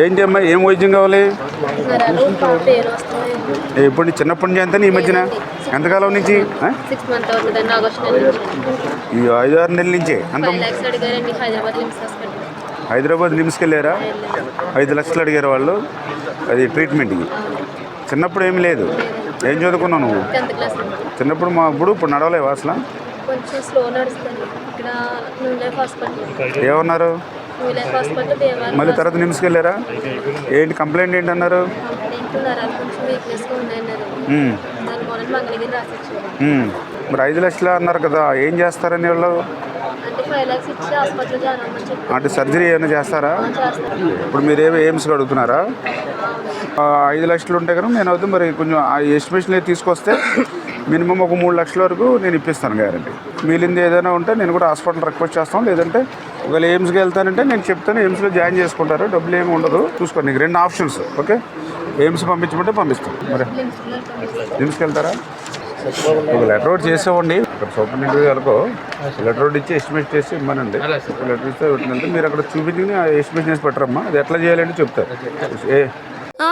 ఏంటి అమ్మా ఏం వైద్యం కావాలి? ఇప్పుడు చిన్నప్పటి నుంచి అంతా ఈ మధ్యన? ఎంతకాలం నుంచి? ఈ ఐదు ఆరు నెలల నుంచే? అంత హైదరాబాద్ నిమ్స్కి వెళ్ళారా. ఐదు లక్షలు అడిగారు వాళ్ళు అది ట్రీట్మెంట్కి చిన్నప్పుడు ఏమీ లేదు. ఏం చదువుకున్నావు నువ్వు? చిన్నప్పుడు మా అప్పుడు ఇప్పుడు నడవలేవు అసలు? ఏమన్నారు? మళ్ళీ తర్వాత నిమ్స్కి వెళ్ళారా ఏంటి కంప్లైంట్ ఏంటి అన్నారు. మరి ఐదు లక్షలు అన్నారు కదా ఏం చేస్తారని వాళ్ళు? అంటే సర్జరీ ఏమైనా చేస్తారా? ఇప్పుడు మీరు ఏమి ఎయిమ్స్కి అడుగుతున్నారా? ఐదు లక్షలు ఉంటే కనుక నేను అవుతుంది మరి కొంచెం ఆ ఎస్టిమేషన్ తీసుకొస్తే మినిమం ఒక మూడు లక్షల వరకు నేను ఇప్పిస్తాను గ్యారంటీ మిగిలింది ఏదైనా ఉంటే నేను కూడా హాస్పిటల్ రిక్వెస్ట్ చేస్తాను లేదంటే ఒకవేళ ఎయిమ్స్కి వెళ్తానంటే నేను చెప్తాను ఎయిమ్స్లో జాయిన్ చేసుకుంటారు. డబ్బులు ఏమి ఉండదు. చూసుకోండి నీకు రెండు ఆప్షన్స్ ఓకే? ఎయిమ్స్ పంపించమంటే పంపిస్తాం. మరి ఎయిమ్స్కి వెళ్తారా? ఒక లెటర్ ఒకటి చేసేవ్వండి. ఇక్కడ సూపరింటెండెంట్ గారికి లెటర్ ఒకటి ఇచ్చి ఎస్టిమేట్ చేసి ఇమ్మనండి. లెటర్ ఇస్తే వెళ్తే మీరు అక్కడ చూపించుకుని ఆ ఎస్టిమేషన్ చేసి పెట్టరమ్మా. అది ఎట్లా చేయాలంటే చెప్తారు. ఏ ఆ